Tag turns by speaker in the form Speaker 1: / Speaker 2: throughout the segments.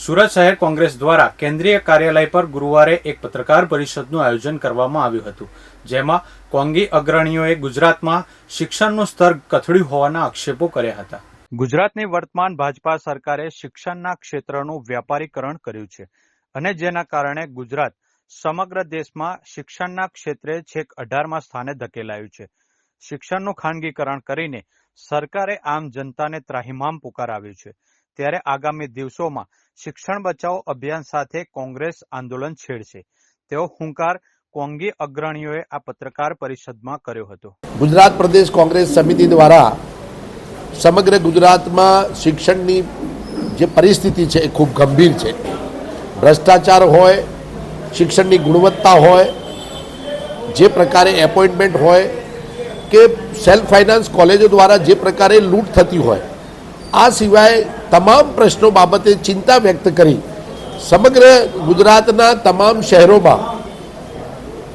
Speaker 1: સુરત શહેર કોંગ્રેસ દ્વારા કેન્દ્રીય કાર્યાલય પર ગુરુવારે એક પત્રકાર પરિષદનું આયોજન કરવામાં આવ્યું હતું, જેમાં કોંગી અગ્રણીઓએ ગુજરાતમાં શિક્ષણનું સ્તર કથળ્યું હોવાના આક્ષેપો કર્યા હતા. ગુજરાતની વર્તમાન ભાજપા સરકારે શિક્ષણના ક્ષેત્રનું વ્યાપારીકરણ કર્યું છે અને જેના કારણે ગુજરાત સમગ્ર દેશમાં શિક્ષણના ક્ષેત્રે છેક અઢારમાં સ્થાને ધકેલાયું છે. શિક્ષણનું ખાનગીકરણ કરીને સરકારે આમ જનતાને ત્રાહિમામ પુકારાવ્યું છે. ત્યારે આગામી દિવસોમાં શિક્ષણ બચાવો અભિયાન સાથે કોંગ્રેસ આંદોલન છેડશે. તેવો હુંકાર કોંગી અગ્રણીઓએ આ પત્રકાર પરિષદમાં કર્યો હતો.
Speaker 2: ગુજરાત પ્રદેશ કોંગ્રેસ સમિતિ દ્વારા સમગ્ર ગુજરાતમાં શિક્ષણની જે પરિસ્થિતિ છે એ ખૂબ ગંભીર છે. ભ્રષ્ટાચાર હોય, શિક્ષણની ગુણવત્તા હોય, જે પ્રકારે એપોઇન્ટમેન્ટ હોય કે સેલ્ફ ફાઇનાન્સ કોલેજો દ્વારા જે પ્રકારે લૂંટ થતી હોય આ સિવાય તમામ પ્રશ્નો બાબતે ચિંતા વ્યક્ત કરી સમગ્ર ગુજરાતના તમામ શહેરોમાં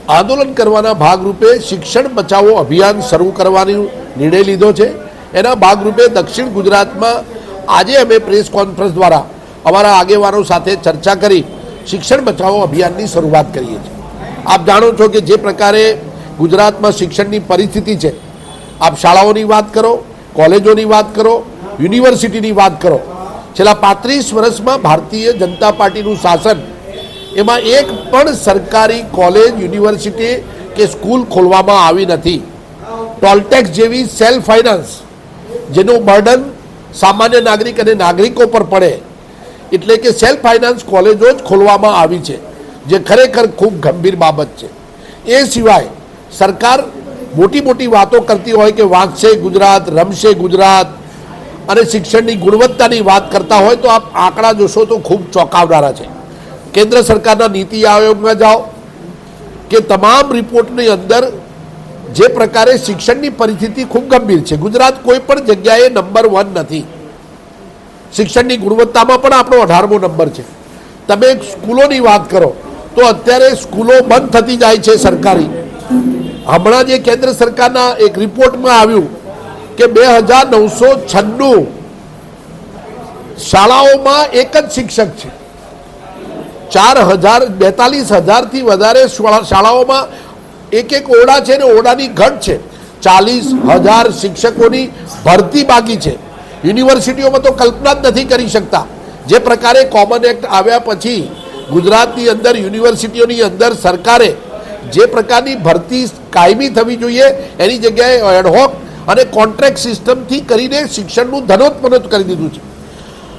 Speaker 2: આંદોલન કરવાના ભાગરૂપે શિક્ષણ બચાવો અભિયાન શરૂ કરવાનો નિર્ણય લીધો છે. એના ભાગરૂપે દક્ષિણ ગુજરાતમાં આજે અમે પ્રેસ કોન્ફરન્સ દ્વારા અમારા આગેવાનો સાથે ચર્ચા કરી શિક્ષણ બચાવો અભિયાનની શરૂઆત કરીએ છીએ. આપ જાણો છો કે જે પ્રકારે ગુજરાતમાં શિક્ષણની પરિસ્થિતિ છે. આપ શાળાઓની વાત કરો, કોલેજોની વાત કરો યુનિવર્સિટીની વાત કરો. છેલ્લા પાંત્રીસ વર્ષમાં ભારતીય જનતા પાર્ટીનું શાસન, એમાં એક પણ સરકારી કોલેજ, યુનિવર્સિટી કે સ્કૂલ ખોલવામાં આવી નથી. ટોલટેક્સ જેવી સેલ્ફ ફાઇનાન્સ જેનું બર્ડન સામાન્ય નાગરિક અને નાગરિકો પર પડે, એટલે કે સેલ્ફ ફાઇનાન્સ કોલેજો જ ખોલવામાં આવી છે, જે ખરેખર ખૂબ ગંભીર બાબત છે. એ સિવાય સરકાર મોટી મોટી વાતો કરતી હોય કે વાંચશે ગુજરાત, રમશે ગુજરાત અને શિક્ષણની ગુણવત્તાની વાત કરતા હોય તો આપ આંકડા જોશો તો ખૂબ ચોંકાવનારા છે. કેન્દ્ર સરકારના નીતિ આયોગમાં જાઓ કે તમામ રિપોર્ટની અંદર જે પ્રકારે શિક્ષણની પરિસ્થિતિ ખૂબ ગંભીર છે. ગુજરાત કોઈ પણ જગ્યાએ નંબર વન નથી. શિક્ષણની ગુણવત્તામાં પણ આપણો અઢારમો નંબર છે. તમે સ્કૂલોની વાત કરો તો અત્યારે સ્કૂલો બંધ થતી જાય છે સરકારી. હમણાં જે કેન્દ્ર સરકારના એક રિપોર્ટમાં આવ્યું કે બે હજાર નવસો છન્નું શાળાઓમાં એક જ શિક્ષક છે. ચાર હજાર, બેતાલીસ હજારથી વધારે શાળાઓમાં એક એક ઓરડા છે ને ઓરડાની ઘટ છે. ચાલીસ હજાર શિક્ષકોની ભરતી બાકી છે. યુનિવર્સિટીઓમાં તો કલ્પના જ નથી કરી શકતા. જે પ્રકારે કોમન એક્ટ આવ્યા પછી ગુજરાતની અંદર, યુનિવર્સિટીઓની અંદર સરકારે જે પ્રકારની ભરતી કાયમી થવી જોઈએ, એની જગ્યાએ એડહોક અને કોન્ટ્રાક્ટ સિસ્ટમથી કરીને શિક્ષણનું ધનોત્પન્ન કરી દીધું છે.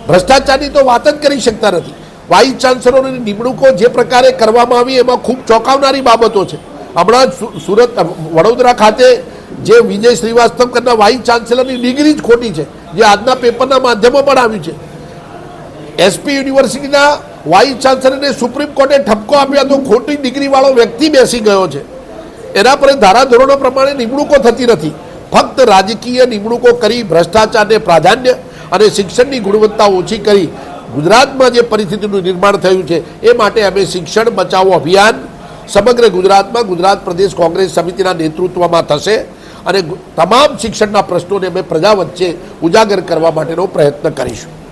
Speaker 2: ભ્રષ્ટાચારની તો વાત જ કરી શકતા નથી. વાઇસ ચાન્સલરોની નિમણૂકો જે પ્રકારે કરવામાં આવી એમાં ખૂબ ચોંકાવનારી બાબતો છે. હમણાં સુરત વડોદરા ખાતે જે વિજય શ્રીવાસ્તવ કરના વાઇસ ચાન્સલરની ડિગ્રી જ ખોટી છે, જે આજના પેપરના માધ્યમો પણ આવ્યું છે. એસપી યુનિવર્સિટીના વાઇસ ચાન્સેલરને સુપ્રીમ કોર્ટે ઠપકો આપ્યા તો ખોટી ડિગ્રીવાળો વ્યક્તિ બેસી ગયો છે. એના પર ધારાધોરણો પ્રમાણે નિમણૂકો થતી નથી. ફક્ત રાજકીય નિમણૂકો કરી, ભ્રષ્ટાચારને પ્રાધાન્ય અને શિક્ષણની ગુણવત્તા ઓછી કરી, ગુજરાતમાં જે પરિસ્થિતિનું નિર્માણ થયું છે, એ માટે અમે શિક્ષણ બચાવો અભિયાન સમગ્ર ગુજરાતમાં, ગુજરાત પ્રદેશ કોંગ્રેસ સમિતિના નેતૃત્વમાં થશે અને તમામ શિક્ષણના પ્રશ્નોને અમે પ્રજા વચ્ચે ઉજાગર કરવા માટેનો પ્રયત્ન કરીશું.